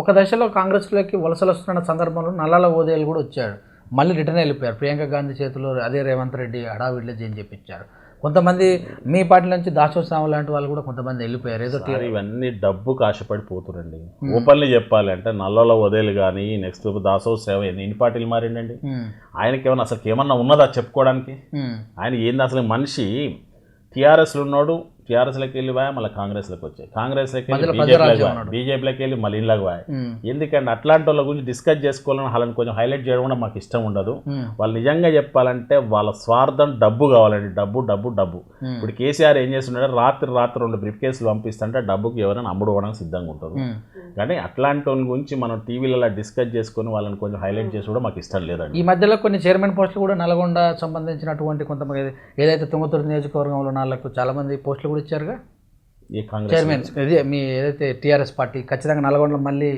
ఒక దశలో కాంగ్రెస్లోకి వలసలు వస్తున్న సందర్భంలో నల్లాల ఓదేలు కూడా వచ్చాడు. మళ్ళీ రిటర్న్ వెళ్ళిపోయారు. ప్రియాంక గాంధీ చేతిలో అదే రేవంత్ రెడ్డి హడావిడిలో జైన్ చెప్పించారు కొంతమంది మీ పార్టీ నుంచి దాసోత్సవం లాంటి వాళ్ళు కూడా కొంతమంది వెళ్ళిపోయారు. ఏదో ఇవన్నీ డబ్బుకు ఆశపడి పోతురండి ఓపెన్లీ చెప్పాలి అంటే నల్లలో వదేలు కానీ నెక్స్ట్ దాసోహ సేవ ఎన్ని పార్టీలు మారిండండి ఆయనకి ఏమన్నా అసలు ఏమన్నా ఉన్నదా చెప్పుకోవడానికి? ఆయన ఏంది అసలు మనిషి? టీఆర్ఎస్లో ఉన్నాడు టీఆర్ఎస్లోకి వెళ్ళి పోయా మళ్ళీ కాంగ్రెస్లోకి వచ్చాయి కాంగ్రెస్లోకి వెళ్ళి బీజేపీలోకి వెళ్ళి మళ్ళీ ఇళ్ళకి పోయా ఎందుకంటే అట్లాంటి వాళ్ళ గురించి డిస్కస్ చేసుకోవాలని వాళ్ళని కొంచెం హైలైట్ చేయడం కూడా మాకు ఇష్టం ఉండదు. వాళ్ళు నిజంగా చెప్పాలంటే వాళ్ళ స్వార్థం డబ్బు కావాలండి. డబ్బు డబ్బు డబ్బు. ఇప్పుడు కేసీఆర్ ఏం చేస్తున్నాడు రాత్రి రాత్రి రెండు బ్రిఫ్ కేసులు పంపిస్తుంటే డబ్బుకి ఎవరైనా అమ్ముడు పోవడానికి సిద్ధంగా ఉంటారు. ఉమ్. కానీ అట్లాంటి వాళ్ళ గురించి మనం టీవీలలో డిస్కస్ చేసుకొని వాళ్ళని కొంచెం హైలైట్ చేసి కూడా మాకు ఇష్టం లేదండి. ఈ మధ్యలో కొన్ని చైర్మన్ పోస్టులు కూడా నల్గొండ సంబంధించినటువంటి కొంతమంది ఏదైతే తుంగతుర్తి నియోజకవర్గంలో నాళ్ళకు చాలా మంది పోస్టులు కూడా ఇచ్చారుగా? చైర్మన్. ఇదే మీ ఏదైతే టీఆర్ఎస్ పార్టీ ఖచ్చితంగా నల్గొండలో మళ్ళీ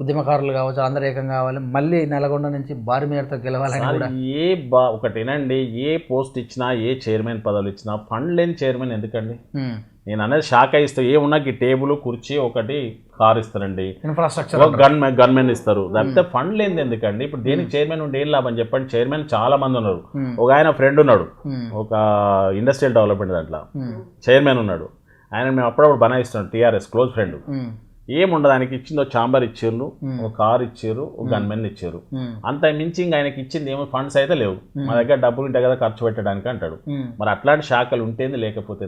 ఉద్యమకారులు కావచ్చు అందరూ ఏకం కావాలి మళ్ళీ నల్గొండ నుంచి భారీ మేరతో గెలవాలని కూడా. ఏ బా ఒకటేనండి ఏ పోస్ట్ ఇచ్చినా ఏ చైర్మన్ పదవులు ఇచ్చినా ఫండ్ లేని చైర్మన్ ఎందుకండి? నేను అనేది శాఖ ఇస్తే ఏమున్నా ఈ టేబుల్ కుర్చీ ఒకటి కార్ ఇస్తారండి. ఇన్ఫ్రాస్ట్రక్చర్ గన్ గన్మెన్ ఇస్తారు. తప్పితే ఫండ్ లేనిది ఎందుకండి? ఇప్పుడు దేనికి చైర్మన్ ఉండి ఏం లాభం చెప్పండి? చైర్మన్ చాలా మంది ఉన్నారు. ఉమ్, ఒక ఆయన ఫ్రెండ్ ఉన్నాడు. ఒక ఇండస్ట్రియల్ డెవలప్మెంట్ దాంట్లో. చైర్మన్ ఉన్నాడు. ఆయన మేము అప్పుడప్పుడు బనాయిస్తున్నాడు టీఆర్ఎస్ క్లోజ్ ఫ్రెండ్ ఏముండదు ఆయనకి ఇచ్చింది చాంబర్ ఇచ్చారు. Hmm. ఒక కార్ ఇచ్చారు. ఒక గన్మెన్ ఇచ్చారు. అంత మించి ఇంకా ఆయనకి ఇచ్చింది ఏమో ఫండ్స్ అయితే లేవు. మా దగ్గర డబ్బులు ఉంటాయి కదా ఖర్చు పెట్టడానికి అంటాడు. మరి అట్లాంటి శాఖలు ఉంటేంది లేకపోతే